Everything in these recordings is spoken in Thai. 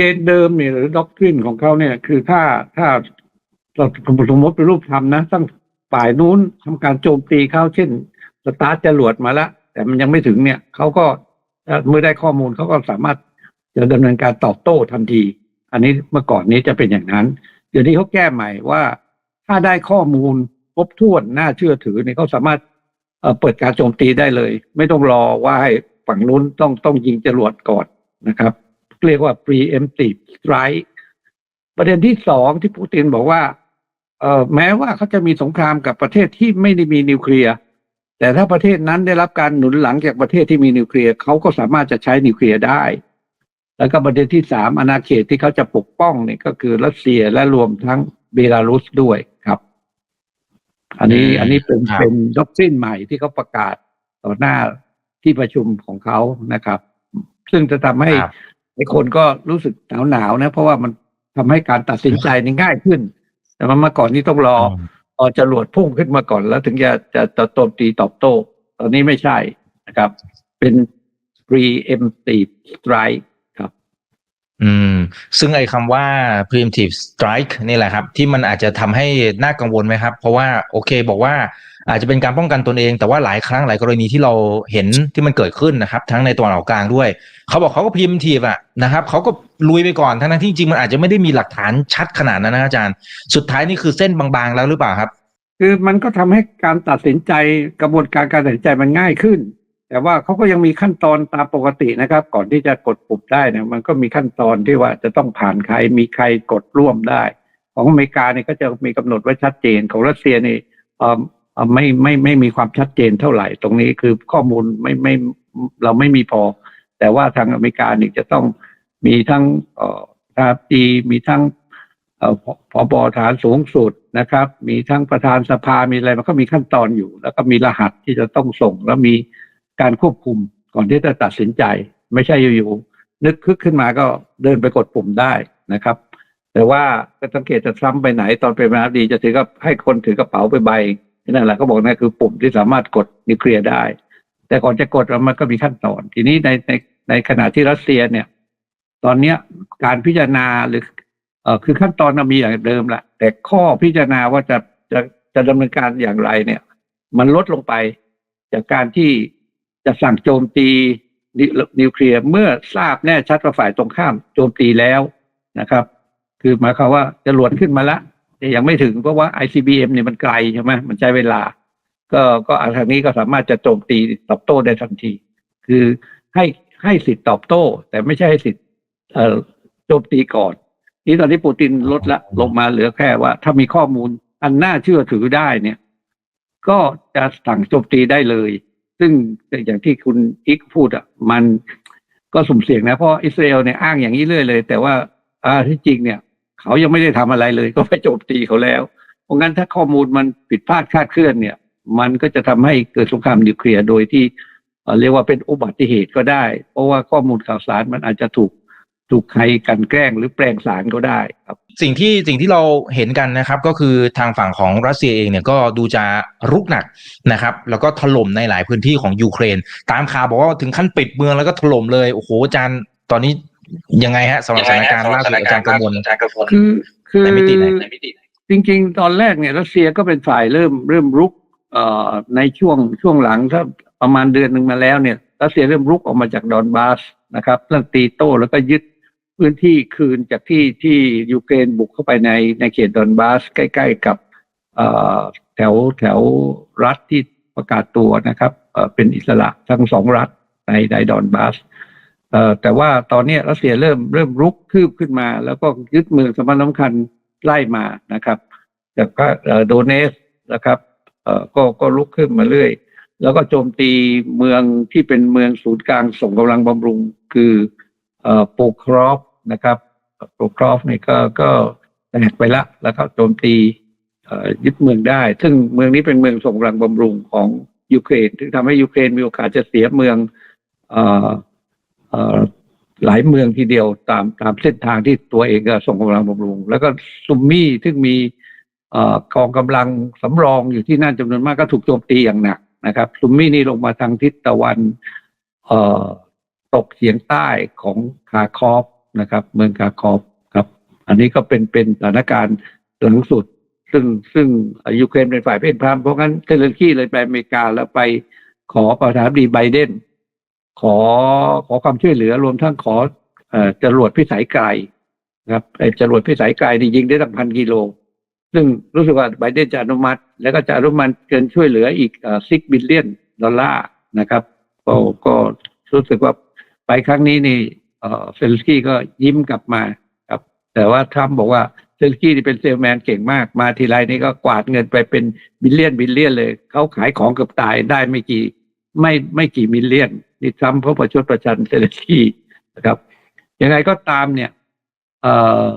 เกณฑ์เดิมเนี่ยหรือด็อกทรินของเขาเนี่ย คือถ้าถ้าเราสมมติเป็นรูปธรรมนะตั้งฝ่ายนู้นทำการโจมตีเขาเช่น สตาร์ทจรวดมาแล้วแต่มันยังไม่ถึงเนี่ยเขาก็เมื่อได้ข้อมูลเขาก็สามารถจะดำเนินการตอบโต้ทันที อันนี้เมื่อก่อนนี้จะเป็นอย่างนั้น เดี๋ยวนี้เขาแก้ใหม่ว่าถ้าได้ข้อมูลครบถ้วนน่าเชื่อถือเนี่ยเขาสามารถเอ่อเปิดการโจมตีได้เลย ไม่ต้องรอว่าให้ฝั่งนู้นต้องต้องยิงจรวดก่อนนะครับ เรียกว่า preemptive strike ประเด็นที่สองที่ปูตินบอกว่าเอ่อแม้ว่าเขาจะมีสงครามกับประเทศที่ไม่ได้มีนิวเคลียร์แต่ถ้าประเทศนั้นได้รับการหนุนหลังจากประเทศที่มีนิวเคลียร์เขาก็สามารถจะใช้นิวเคลียร์ได้ แล้วก็ประเด็นที่สามอาณาเขตที่เขาจะปกป้องเนี่ยก็คือรัสเซียและรวมทั้งเบลารุสด้วยครับ อันนี้อืมอันนี้เป็นครับเป็นด็อกทรินใหม่ที่เขาประกาศต่อหน้าที่ประชุมของเขานะครับ ซึ่งจะทำให้ ครับไอ้คนก็รู้สึกหนาวหนาวๆนะ เพราะว่ามันทำให้การตัดสินใจนี่ง่ายขึ้น แต่ว่าเมื่อก่อนนี้ต้องรอพอจรวดพุ่งขึ้นมาก่อน แล้วถึงจะจะจะโจมตีตอบโต้ ตอนนี้ไม่ใช่นะครับ เป็น preemptive strike ครับ อืม ซึ่งไอ้คำว่า preemptive strike นี่แหละครับ ที่มันอาจจะทำให้น่ากังวลไหมครับ เพราะว่าโอเคบอกว่าอาจจะเป็นการป้องกันตนเอง แต่ว่าหลายครั้งหลายกรณีที่เราเห็นที่มันเกิดขึ้นนะครับ ทั้งในตะวันออกกลางด้วย เขาบอกเขาก็ preemptive อะนะครับเขาก็ลุยไปก่อนทั้งที่จริงมันอาจจะไม่ได้มีหลักฐานชัดขนาดนั้นนะอาจารย์ สุดท้ายนี่คือเส้นบางๆแล้วหรือเปล่าครับ คือมันก็ทำให้การตัดสินใจกระบวนการการตัดสินใจมันง่ายขึ้น แต่ว่าเขาก็ยังมีขั้นตอนตามปกตินะครับ ก่อนที่จะกดปุ่มได้เนี่ยมันก็มีขั้นตอนที่ว่าจะต้องผ่านใครมีใครกดร่วมได้ ของอเมริกาเนี่ยก็จะมีกำหนดไว้ชัดเจนของรัสเซียนี่เออเอ่อไม่ไม่ไม่มีความชัดเจนเท่าไหร่ ตรงนี้คือข้อมูลไม่ไม่เราไม่มีพอ แต่ว่าทางอเมริกานี่จะต้องมีทั้งเอ่อทาตีมีทั้งเอ่อพผบฐานสูงสุดนะครับ มีทั้งประธานสภามีอะไรมันก็มีขั้นตอนอยู่ แล้วก็มีรหัสที่จะต้องส่งแล้วมี การควบคุมก่อนที่จะตัดสินใจ ไม่ใช่อยู่ๆนึกคึกขึ้นมาก็เดินไปกดปุ่มได้นะครับ แต่ว่าก็สังเกตจะทรัมไปไหนตอนเป็นประธานาธิบดีจะถือกับให้คนถือกระเป๋าไปใบนั่นแหละก็บอกนั่นคือปุ่มที่สามารถกดนิวเคลียร์ได้ แต่ก่อนจะกดมันก็มีขั้นตอน ทีนี้ในในในขณะที่รัสเซียเนี่ย ตอนเนี้ยการพิจารณาหรือเอ่อคือขั้นตอนมันมีอย่างเดิมแหละแต่ข้อพิจารณาว่าจะจะจะดำเนินการอย่างไรเนี่ย มันลดลงไปจากการที่ จะสั่งโจมตีนิวเคลียร์เมื่อทราบแน่ชัดว่าฝ่ายตรงข้ามโจมตีแล้วนะครับ คือหมายความว่าจะหลวนขึ้นมาละแต่ยังไม่ถึงเพราะว่า ICBM เนี่ยมันไกลใช่ไหมมันใช้เวลา ก็ก็อันทางนี้ก็สามารถจะโจมตีตอบโต้ได้ทันที คือให้ให้สิทธิ์ตอบโต้ แต่ไม่ใช่ให้สิทธิ์โจมตีก่อน นี่ตอนนี้ปูตินลดละลงมาเหลือแค่ว่า ถ้ามีข้อมูลอันน่าเชื่อถือได้เนี่ย ก็จะสั่งโจมตีได้เลย ซึ่งอย่างที่คุณอิกพูดอะมันก็สุ่มเสี่ยงนะ เพราะอิสราเอลเนี่ยอ้างอย่างนี้เรื่อยเลย แต่ว่าอ่าที่จริงเนี่ย เขายังไม่ได้ทำอะไรเลย ก็ไปโจมตีเขาแล้ว เพราะงั้นถ้าข้อมูลมันผิดพลาดคาดเคลื่อนเนี่ย มันก็จะทำให้เกิดสงครามนิวเคลียร์โดยที่เรียกว่าเป็นอุบัติเหตุก็ได้ เพราะว่าข้อมูลข่าวสารมันอาจจะถูกถูกใครกันแกล้งหรือแปลงสารก็ได้ครับ สิ่งที่สิ่งที่เราเห็นกันนะครับ ก็คือทางฝั่งของรัสเซียเองเนี่ยก็ดูจะรุกหนักนะครับ แล้วก็ถล่มในหลายพื้นที่ของยูเครน ตามข่าวบอกว่าถึงขั้นปิดเมืองแล้วก็ถล่มเลยโอ้โหอาจารย์ตอนนี้ยังไงฮะสำหรับสถานการณ์ล่าสุดอาจารย์กังวลคือคือในมิติไหนจริง ๆ ตอนแรกเนี่ยรัสเซียก็เป็นฝ่ายเริ่มเริ่มรุกเอ่อในช่วงช่วงหลังถ้าประมาณเดือนหนึ่งมาแล้วเนี่ยรัสเซียเริ่มรุกออกมาจากดอนบาสนะครับเรื่องตีโต้แล้วก็ยึด พื้นที่คืนจากที่ที่ยูเครนบุกเข้าไปในในเขตดอนบาสใกล้ ๆ กับแถวแถวรัฐที่ประกาศตัวนะครับเป็นอิสระทั้งสองรัฐในในดอนบาสแต่ว่าตอนนี้รัสเซียเริ่มเริ่มรุกคืบขึ้นมา แล้วก็ยึดเมืองสำคัญสำคัญไล่มานะครับจากก็โดเนสนะครับก็ก็ลุกขึ้นมาเรื่อย แล้วก็โจมตีเมืองที่เป็นเมืองศูนย์กลางส่งกำลังบำรุงคือเอ่อโปครอฟ นะครับโปครอฟเนี่ยก็ก็แตกไปละแล้วก็โจมตียึดเมืองได้ ซึ่งเมืองนี้เป็นเมืองส่งกำลังบำรุงของยูเครนซึ่งทำให้ยูเครนมีโอกาสจะเสียเมืองออหลายเมืองทีเดียวตามตามเส้นทางที่ตัวเองก็ส่งกำลังบำรุง แล้วก็ซุมมี่ซึ่งมีกองกำลังสำรองอยู่ที่นั่นจำนวนมากก็ถูกโจมตีอย่างหนักนะครับซุมมี่นี่ลงมาทางทิศตะวันตกเฉียงใต้ของคาคอฟ นะครับ เมืองคาคอฟครับ อันนี้ก็เป็นเป็นสถานการณ์สูงสุด ซึ่งซึ่งยูเครนเป็นฝ่ายเป็นพรามเพราะงั้นเซเลนกี้เลยไปอเมริกาแล้วไปขอประธานาธิบดีไบเดนขอขอความช่วยเหลือรวมทั้งขอเอ่อจรวดพิสัยไกลครับไอ้จรวดพิสัยไกลนี่ยิงได้ตั้งพันกิโล ซึ่งรู้สึกว่าไบเดนจะอนุมัติ แล้วก็จะอนุมัติเกินช่วยเหลืออีกซิกบิลเลียนดอลลาร์นะครับก็ก็รู้สึกว่าไปครั้งนี้นี่ เออเซเลสกี้ก็ยิ้มกลับมาครับ แต่ว่าทรัมป์บอกว่าเซเลสกี้นี่เป็นเซลแมนเก่งมากมาทีไรนี่ก็กวาดเงินไปเป็นบิลเลียนบิลเลียนเลยเขาขายของเกือบตายได้ไม่กี่ไม่ไม่กี่มิลเลียนนี่ทรัมป์เพราะประชดประชันเซเลสกี้นะครับยังไงก็ตามเนี่ยเออ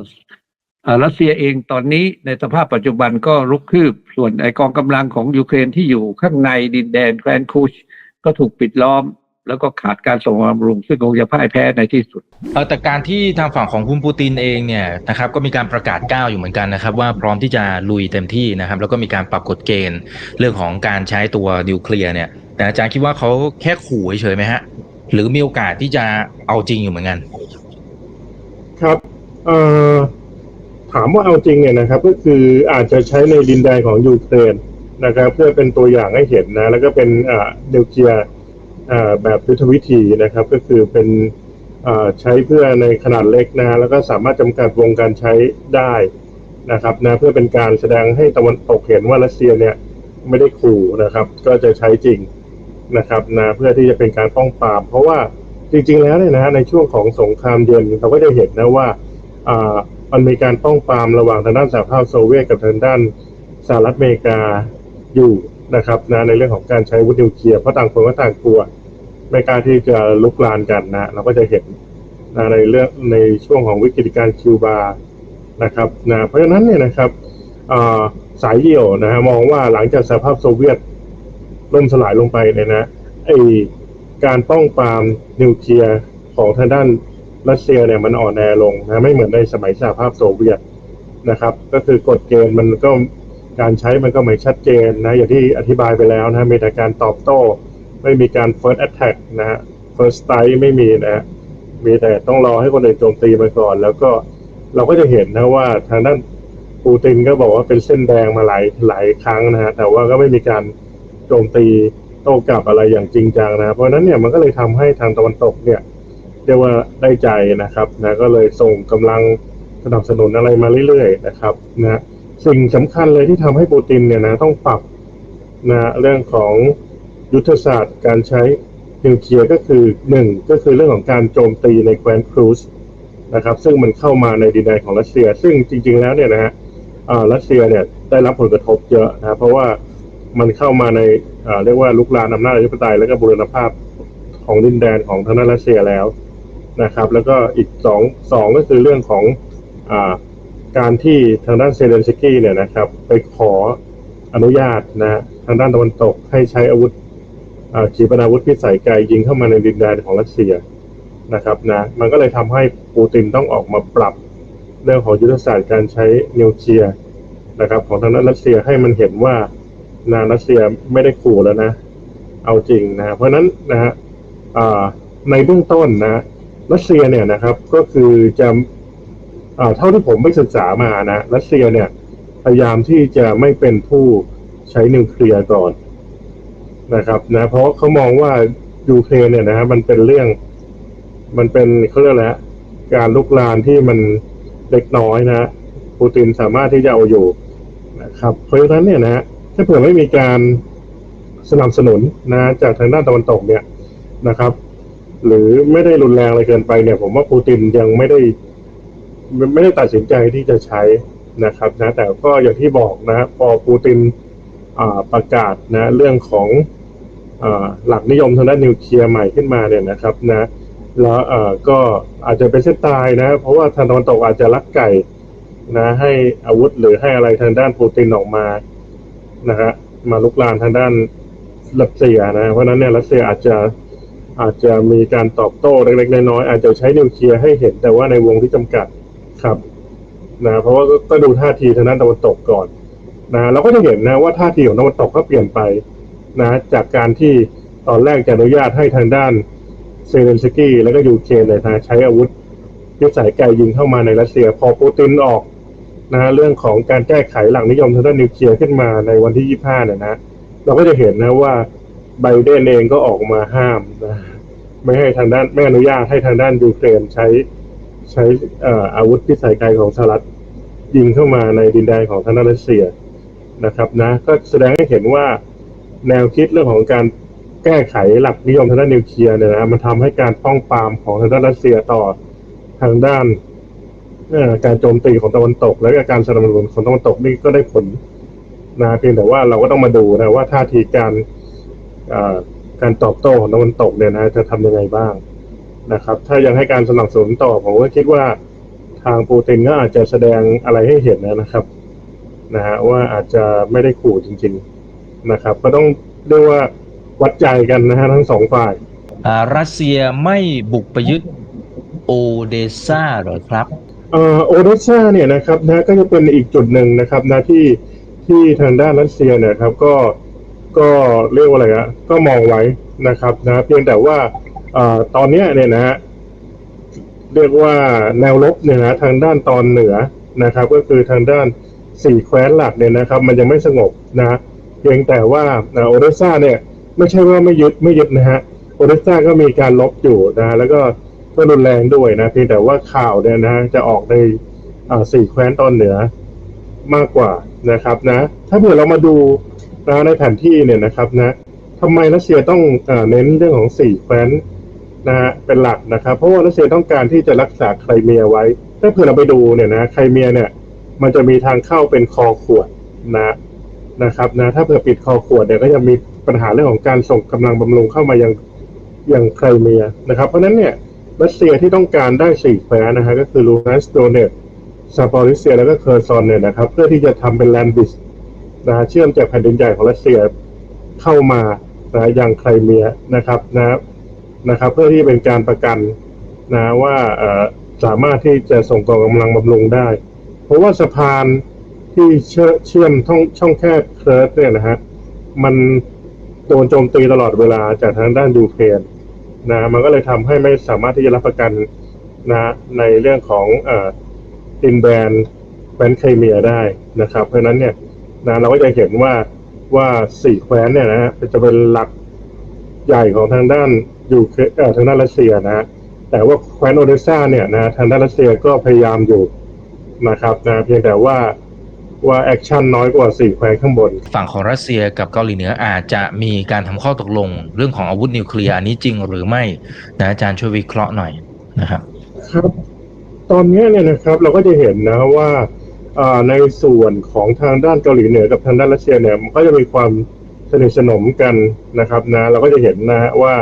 เออรัสเซียเองตอนนี้ในสภาพปัจจุบันก็รุกคืบ ส่วนไอกองกำลังของยูเครนที่อยู่ข้างในดินแดนแคว้นคูชก็ถูกปิดล้อม แล้วก็ขาดการส่งบำรุง ซึ่งคงจะพ่ายแพ้ในที่สุดเออแต่การที่ทางฝั่งของคุณปูตินเองเนี่ยนะครับก็มีการประกาศก้าวอยู่เหมือนกันนะครับว่าพร้อมที่จะลุยเต็มที่นะครับแล้วก็มีการปรับกฎเกณฑ์ เรื่องของการใช้ตัวนิวเคลียร์เนี่ย แต่อาจารย์คิดว่าเขาแค่ขู่เฉยๆไหมฮะ หรือมีโอกาสที่จะเอาจริงอยู่เหมือนกัน ครับเอ่อถามว่าเอาจริงเนี่ยนะครับ ก็คืออาจจะใช้ในดินแดนของยูเครนนะครับ เพื่อเป็นตัวอย่างให้เห็นนะ แล้วก็เป็นอ่านิวเคลียร์อ่า แบบยุทธวิธีนะครับ ก็คือเป็นใช้เพื่อในขนาดเล็กนะแล้วก็สามารถจำกัดวงการใช้ได้นะครับนะเพื่อเป็นการแสดงให้ตะวันตกเห็นว่ารัสเซียเนี่ยไม่ได้ขู่นะครับ ก็จะใช้จริงนะครับนะเพื่อที่จะเป็นการป้องปราม เพราะว่าจริง ๆ แล้วเนี่ยนะในช่วงของสงครามเย็นเราก็จะเห็นนะว่าอ่ามันมีการป้องปรามระหว่างทางด้านสหภาพโซเวียตกับทางด้านสหรัฐอเมริกาอยู่ นะครับนะในเรื่องของการใช้วุธนิวเคลียร์เพราะต่างคนก็ต่างกลัว ไม่กล้าที่จะลุกลานกันนะเราก็จะเห็นนะในเรื่องในช่วงของวิกฤตการคิวบานะครับนะเพราะฉะนั้นเนี่ยนะครับสายเดี่ยวนะฮะมองว่าหลังจากสภาพโซเวียตล่มสลายลงไปเนี่ยนะไอการป้องปรามนิวเคลียร์ของทางด้านรัสเซียเนี่ยมันอ่อนแอลงนะไม่เหมือนในสมัยสหภาพโซเวียตนะครับ ก็คือกฎเกณฑ์มันก็ การใช้มันก็ไม่ชัดเจนนะอย่างที่อธิบายไปแล้วนะมีแต่การตอบโต้ ไม่มีการ first attack นะฮะ first strike ไม่มีนะฮะมีแต่ต้องรอให้คนอื่นโจมตีมาก่อน แล้วก็เราก็จะเห็นนะว่าทางด้านปูตินก็บอกว่าเป็นเส้นแดงมาหลายหลายครั้งนะฮะแต่ว่าก็ไม่มีการโจมตีโต้กลับอะไรอย่างจริงจังนะเพราะฉะนั้นเนี่ยมันก็เลยทำให้ทางตะวันตกเนี่ยเรียกว่าได้ใจนะครับนะก็เลยส่งกำลังสนับสนุนอะไรมาเรื่อยๆนะครับนะ สิ่งสำคัญเลยที่ทำให้ปูตินเนี่ยนะต้องปรับนะเรื่องของยุทธศาสตร์การใช้นิวเคลียร์ก็คือหนึ่งก็คือเรื่องของการโจมตีในแคว้นครูซนะครับ ซึ่งมันเข้ามาในดินแดนของรัสเซีย ซึ่งจริง ๆ แล้วเนี่ยนะฮะอ่ารัสเซียเนี่ยได้รับผลกระทบเยอะนะเพราะว่ามันเข้ามาในเอ่อเรียกว่าลุกลานอำนาจอธิปไตยและก็บูรณภาพของดินแดนของทางด้านรัสเซียแล้วนะครับ แล้วก็อีกสองสองก็คือเรื่องของอา การที่ทางด้านเซเลนสกี้เนี่ยนะครับ ไปขออนุญาตนะทางด้านตะวันตกให้ใช้อาวุธขีปนาวุธพิสัยไกลยิงเข้ามาในดินแดนของรัสเซียนะครับนะมันก็เลยทำให้ปูตินต้องออกมาปรับเรื่องของยุทธศาสตร์การใช้นิวเคลียร์นะครับ ของทางด้านรัสเซียให้มันเห็นว่านะรัสเซียไม่ได้ขู่แล้วนะ เอาจริงนะเพราะฉะนั้นนะฮะในเบื้องต้นนะรัสเซียเนี่ยนะครับก็คือจะ เท่าที่ผมไปศึกษามานะรัสเซียเนี่ย พยายามที่จะไม่เป็นผู้ใช้นิวเคลียร์ก่อนนะครับ นะ เพราะเขามองว่ายูเครนเนี่ยนะฮะมันเป็นเรื่อง มันเป็นเขาเรียกอะไรฮะการลุกลานที่มันเล็กน้อยนะปูตินสามารถที่จะเอาอยู่นะครับ เพราะฉะนั้นเนี่ยนะฮะถ้าเผื่อไม่มีการสนับสนุนนะ จากทางด้านตะวันตกเนี่ยนะครับ หรือไม่ได้รุนแรงอะไรเกินไปเนี่ย ผมว่าปูตินยังไม่ได้ ไม่ได้ตัดสินใจที่จะใช้นะครับนะแต่ก็อย่างที่บอกนะพอปูตินประกาศนะเรื่องของอหลักนิยมทางด้านนิวเคลียร์ใหม่ขึ้นมาเนี่ยนะครับนะแล้วก็อาจจะเป็นเส้นตายนะ เพราะว่าทางตะวันตกอาจจะลักไก่นะให้อาวุธหรือให้อะไรทางด้านปูตินออกมานะฮะมาลุกลานทางด้านรัสเซียนะ เพราะนั้นเนี่ยรัสเซียอาจจะอาจจะมีการตอบโต้เล็กๆน้อยๆอาจจะใช้นิวเคลียร์ให้เห็นแต่ว่าในวงที่จำกัด ครับนะเพราะว่าก็ดูท่าทีทางด้านตะวันตกก่อนนะเราก็จะเห็นนะว่าท่าทีของตะวันตกก็เปลี่ยนไปนะจากการที่ตอนแรกจะอนุญาตให้ทางด้านเซเลนสกี้แล้วก็ยูเครนเนี่ยนะใช้อาวุธพิพิสัยไกลยิงเข้ามาในรัสเซีย พอปูตินออกนะฮะเรื่องของการแก้ไขหลักนิยมทางด้านนิวเคลียร์ขึ้นมาในวันที่ 25 เนี่ยนะเราก็จะเห็นนะว่าไบเดนเองก็ออกมาห้ามนะไม่ให้ทางด้านไม่อนุญาตให้ทางด้านยูเครนใช้ ใช้อาวุธพิสัยไกลของสหรัฐยิงเข้ามาในดินแดนของทางด้ารัสเซียนะครับนะก็แสดงให้เห็นว่าแนวคิดเรื่องของการแก้ไขหลักนิยมทางด้านนิวเคลียร์เนี่ยนะมันทำให้การป้องปรามของทางด้านรัสเซียต่อทางด้านการโจมตีของตะวันตก และก็การสนับสนุนของตะวันตกนี่ก็ได้ผลนะเพียงแต่ว่าเราก็ต้องมาดูนะว่าท่าทีการการตอบโต้ของตะวันตกเนี่ยนะจะทำยังไงบ้าง นะครับ ถ้ายังให้การสนับสนุนต่อผมก็คิดว่าทางปูตินก็อาจจะแสดงอะไรให้เห็นนะครับนะฮะว่าอาจจะไม่ได้ขู่จริง ๆนะครับ ก็ต้องเรียกว่าวัดใจกันนะฮะทั้งสองฝ่ายอ่ารัสเซียไม่บุกไปยึดโอเดสซาเหรอครับเอ่อโอเดสซาเนี่ยนะครับนะก็จะเป็นอีกจุดหนึ่งนะครับนะที่ที่ทางด้านรัสเซียเนี่ยครับก็ก็เรียกว่าอะไรอะก็มองไว้นะครับนะเพียงแต่ว่าเอตอนนี้เนี่ยนะฮะเรียกว่าแนวรบเนี่ยนะทางด้านตอนเหนือนะครับ ก็คือทางด้านสี่แคว้นหลักเนี่ยนะครับ มันยังไม่สงบนะเพียงแต่ว่าออโอเดสซาเนี่ย ไม่ใช่ว่าไม่ยึดไม่ยึดนะฮะโอเดสซาก็มีการลบอยู่นะแล้วก็ก็รุนแรงด้วยนะเพียงแต่ว่าข่าวเนี่ยนะจะออกในสี่แคว้นตอนเหนือมากกว่านะครับนะ ถ้าเผื่อเรามาดูนะในแผนที่เนี่ยนะครับนะทำไมรัสเซียต้องอเน้นเรื่องของสี่แคว้น นะฮะเป็นหลักนะครับเพราะว่ารัสเซียต้องการที่จะรักษาไครเมียไว้ ถ้าเผื่อเราไปดูเนี่ยนะไครเมียเนี่ย มันจะมีทางเข้าเป็นคอขวดนะนะครับนะถ้าเผื่อปิดคอขวดเนี่ยก็จะมีปัญหาเรื่องของการส่งกำลังบำรุงเข้ามายังยังไครเมียนะครับ เพราะฉะนั้นเนี่ยรัสเซียที่ต้องการได้สี่แคว้นนะฮะก็คือลูฮันสโดเนตซาปอริเซียแล้วก็เคอร์ซอนเนี่ยนะครับ เพื่อที่จะทำเป็นแลนดิสนะฮะเชื่อมจากแผ่นดินใหญ่ของรัสเซียเข้ามานะยังไครเมียนะครับนะ นะครับ เพื่อที่เป็นการประกันนะว่าสามารถที่จะส่งกองกำลังบำรุงได้ เพราะว่าสะพานที่เชื่อมช่องช่องแคบเคิร์ดเนี่ยนะฮะมันโดนโจมตีตลอดเวลาจากทางด้านยูเครนนะมันก็เลยทำให้ไม่สามารถที่จะรับประกันนะในเรื่องของเอ่อดินแดนแคว้นไคเมียได้นะครับ เพราะฉะนั้นเนี่ยนะเราก็จะเห็นว่าว่าสี่แคว้นเนี่ยนะฮะจะเป็นหลักใหญ่ของทางด้าน ยูเครนเอ่อทางด้านรัสเซียนะฮะแต่ว่าแคว้นโอเดสซาเนี่ยนะทางด้านรัสเซียก็พยายามอยู่นะครับนะเพียงแต่ว่าว่าแอคชั่นน้อยกว่าสี่แคว้นข้างบน ฝั่งของรัสเซียกับเกาหลีเหนืออาจจะมีการทำข้อตกลง เรื่องของอาวุธนิวเคลียร์อันนี้จริงหรือไม่นะอาจารย์ช่วยวิเคราะห์หน่อยนะครับครับ ตอนนี้เนี่ยนะครับเราก็จะเห็นนะว่าอ่าในส่วนของทางด้านเกาหลีเหนือกับทางด้านรัสเซียเนี่ยมันก็จะมีความสนิทสนมกันนะครับนะเราก็จะเห็นนะฮะว่า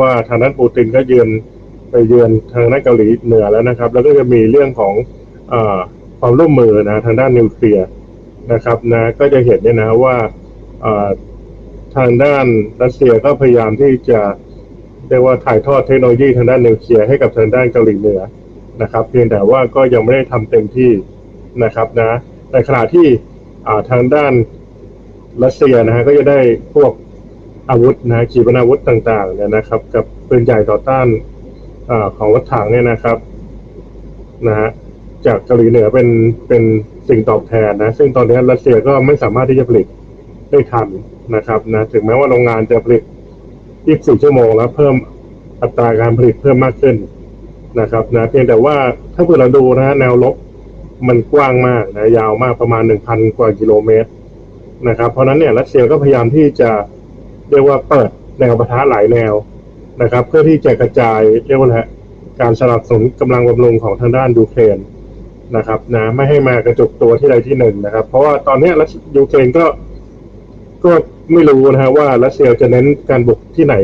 ว่าทางด้านปูตินก็เยือนไปเยือนทางด้านเกาหลีเหนือแล้วนะครับ แล้วก็จะมีเรื่องของอความร่วมมือนะทางด้านนิวเคลียร์นะครับนะก็จะเห็นเนี่ยนะว่าทางด้านรัสเซียก็พยายามที่จะเรียกว่าถ่ายทอดเทคโนโลยีทางด้านนิวเคลียร์ให้กับทางด้านเกาหลีเหนือนะครับ เพียงแต่ว่าก็ยังไม่ได้ทำเต็มที่นะครับนะในขณะที่ทางด้านรัสเซียนะฮะก็จะได้พวก อาวุธนะขีปนาวุธต่างๆเนี่ยนะครับ กับปืนใหญ่ต่อต้านอของรถถังเนี่ยนะครับนะฮะจากเกาหลีเหนือเป็นเป็นสิ่งตอบแทนนะ ซึ่งตอนนี้รัสเซียก็ไม่สามารถที่จะผลิตได้ทันนะครับนะถึงแม้ว่าโรงงานจะผลิต 24 ชั่วโมงแล้วเพิ่มอัตราการผลิตเพิ่มมากขึ้นนะครับนะเพียงแต่ว่าถ้าเผื่อเราดูนะแนวลบมันกว้างมากนะยาวมากประมาณ 1,000 กว่ากิโลเมตรนะครับ เพราะนั้นเนี่ยรัสเซียก็พยายามที่จะ เรียกว่าเปิดแนวปะทะหลายแนวนะครับ เพื่อที่จะกระจายเรียกว่าะไรฮะการสนับสนุนกำลังบำรุงของทางด้านยูเครนนะครับนะไม่ให้มากระจุกตัวที่ใดที่หนึ่งนะครับ เพราะว่าตอนนี้ยรัสยูเครนก็ก็ไม่รู้นะฮะว่ารัสเซียจะเน้นการบุกที่ไหน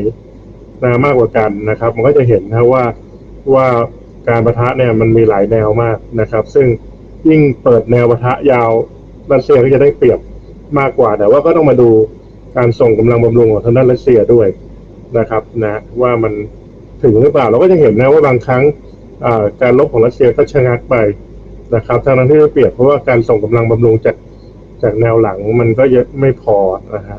นะมากกว่ากันนะครับ มันก็จะเห็นนะว่าว่าการประทะเนี่ยมันมีหลายแนวมากนะครับ ซึ่งยิ่งเปิดแนวประทะยาวรัสเซียก็จะได้เปรียบมากกว่า แต่ว่าก็ต้องมาดู การส่งกำลังบำรุงของทางด้านรัสเซียด้วยนะครับนะว่ามันถึงหรือเปล่าเราก็จะเห็นนะว่าบางครั้งการลบของรัสเซียก็ชะงักไปนะครับทางนั้นที่ได้เปรียบเพราะว่าการส่งกำลังบำรุงจากจากแนวหลังมันก็เยอะไม่พอนะฮะ